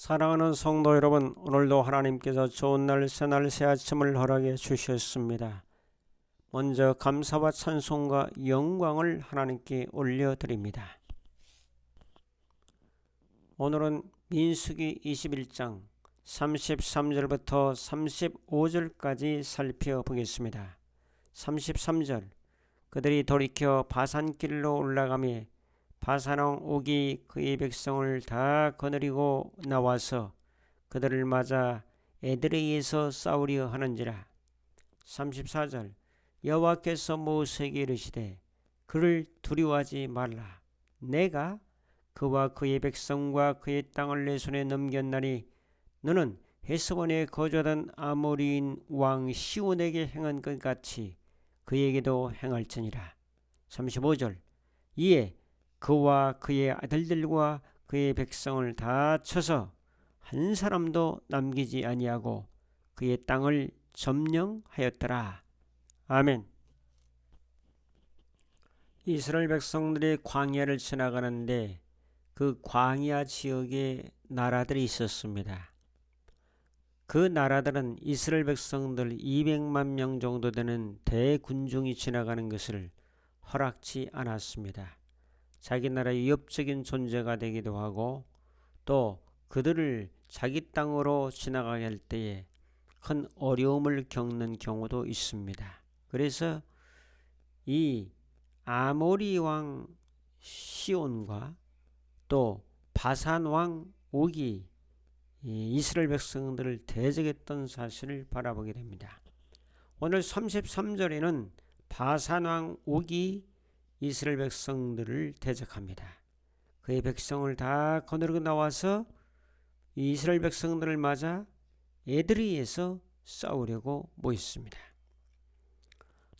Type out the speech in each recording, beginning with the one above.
사랑하는 성도 여러분, 오늘도 하나님께서 좋은 날, 새날, 새 아침을 허락해 주셨습니다. 먼저 감사와 찬송과 영광을 하나님께 올려드립니다. 오늘은 민수기 21장 33절부터 35절까지 살펴보겠습니다. 33절 그들이 돌이켜 바산길로 올라가며 바산왕 옥이 그의 백성을 다 거느리고 나와서 그들을 맞아 에드레이에서 싸우려 하는지라. 34절. 여호와께서 모세에게 이르시되 그를 두려워하지 말라. 내가 그와 그의 백성과 그의 땅을 내 손에 넘겼나니 너는 헤스본에 거주하던 아모리인 왕 시온에게 행한 것 같이 그에게도 행할지니라. 35절. 이에 그와 그의 아들들과 그의 백성을 다 쳐서 한 사람도 남기지 아니하고 그의 땅을 점령하였더라. 아멘. 이스라엘 백성들이 광야를 지나가는데 그 광야 지역에 나라들이 있었습니다. 그 나라들은 이스라엘 백성들 200만 명 정도 되는 대군중이 지나가는 것을 허락치 않았습니다. 자기 나라의 위협적인 존재가 되기도 하고 또 그들을 자기 땅으로 지나가게 할 때에 큰 어려움을 겪는 경우도 있습니다. 그래서 이 아모리 왕 시온과 또 바산 왕 옥이 이스라엘 백성들을 대적했던 사실을 바라보게 됩니다. 오늘 33절에는 바산 왕 옥이 이스라엘 백성들을 대적합니다. 그의 백성을 다 거느리고 나와서 이스라엘 백성들을 맞아 에드리에서 싸우려고 모였습니다.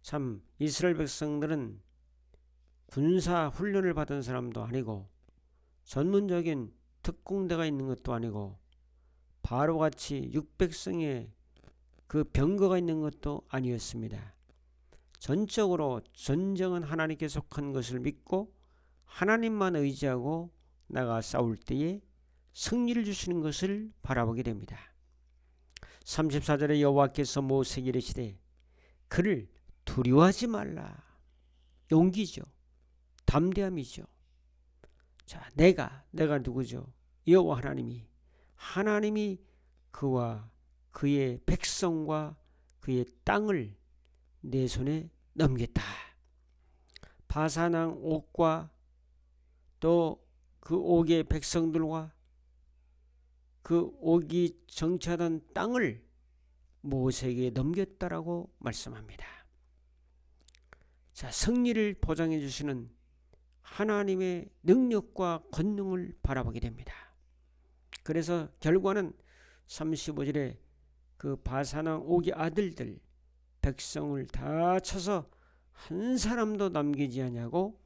참 이스라엘 백성들은 군사 훈련을 받은 사람도 아니고 전문적인 특공대가 있는 것도 아니고 바로같이 육백성의 그 병거가 있는 것도 아니었습니다. 전적으로 전쟁은 하나님께 속한 것을 믿고 하나님만 의지하고 나가 싸울 때에 승리를 주시는 것을 바라보게 됩니다. 34절에 여호와께서 모세에게 이르시되 그를 두려워하지 말라. 용기죠. 담대함이죠. 자, 내가 내가 누구죠? 여호와 하나님이 하나님이 그와 그의 백성과 그의 땅을 내 손에 넘겼다. 바사낭 옥과 또 그 옥의 백성들과 그 옥이 정치하던 땅을 모세에게 넘겼다라고 말씀합니다. 자, 승리를 보장해 주시는 하나님의 능력과 권능을 바라보게 됩니다. 그래서 결과는 35절에 그 바사낭 옥의 아들들 백성을 다 쳐서 한 사람도 남기지 아니하고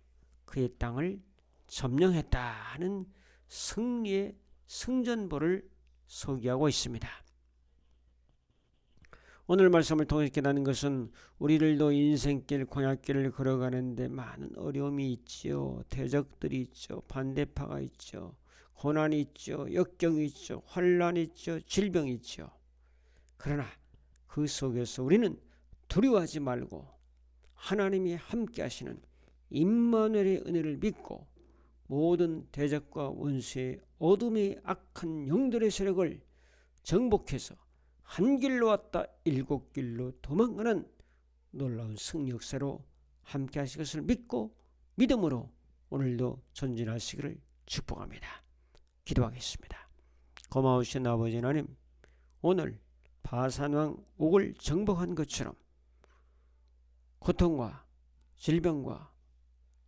그의 땅을 점령했다 하는 승리의 승전보를 소개하고 있습니다. 오늘 말씀을 통해 깨닫는 것은 우리들도 인생길 광야길을 걸어가는데 많은 어려움이 있죠. 대적들이 있죠. 반대파가 있죠. 고난이 있죠. 역경이 있죠. 환란이 있죠. 질병이 있죠. 그러나 그 속에서 우리는 두려워하지 말고 하나님이 함께 하시는 임마누엘의 은혜를 믿고 모든 대적과 원수의 어둠의 악한 영들의 세력을 정복해서 한 길로 왔다 일곱 길로 도망가는 놀라운 역사로 함께 하실 것을 믿고 믿음으로 오늘도 전진하시기를 축복합니다. 기도하겠습니다. 고마우신 아버지 하나님 오늘 바산왕 옥을 정복한 것처럼 고통과 질병과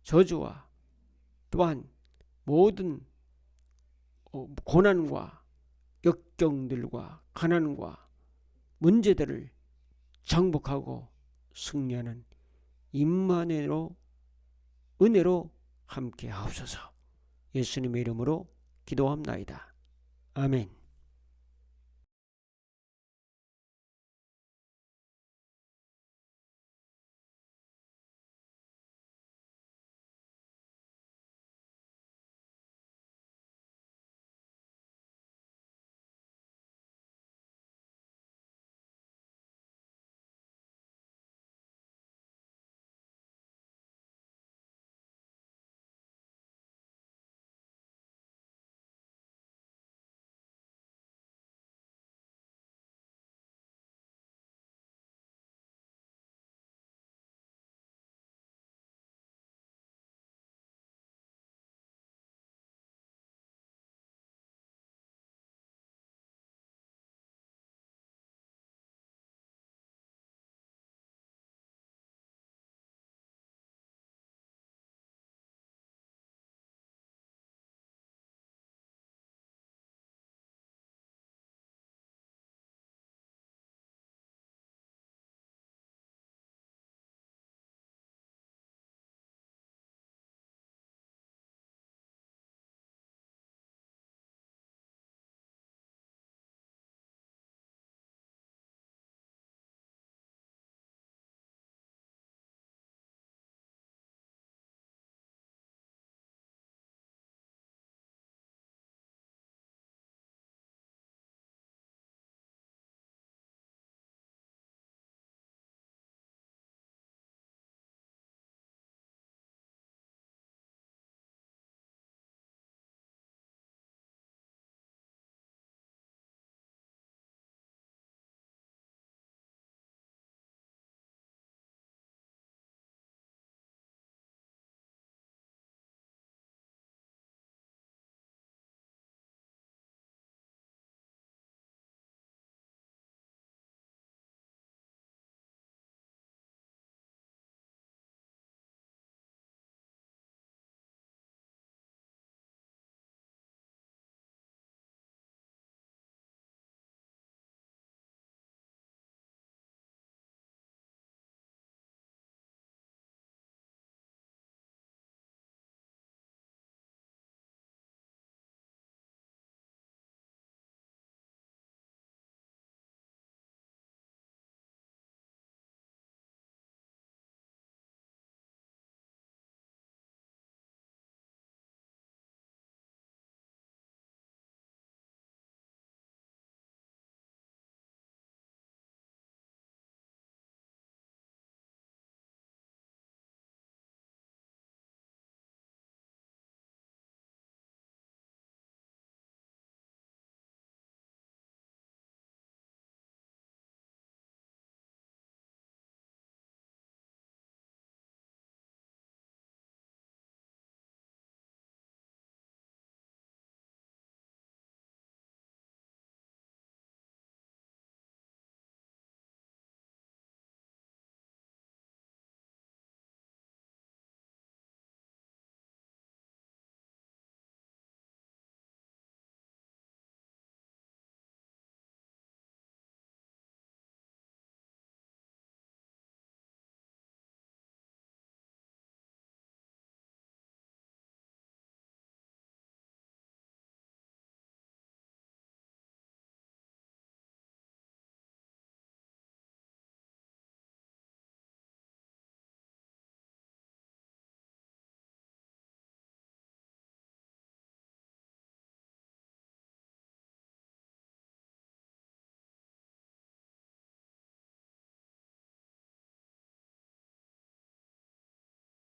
저주와 또한 모든 어, 고난과 역경들과 가난과 문제들을 정복하고 승리하는 임만으로 은혜로 함께 하옵소서. 예수님의 이름으로 기도합나이다. 아멘.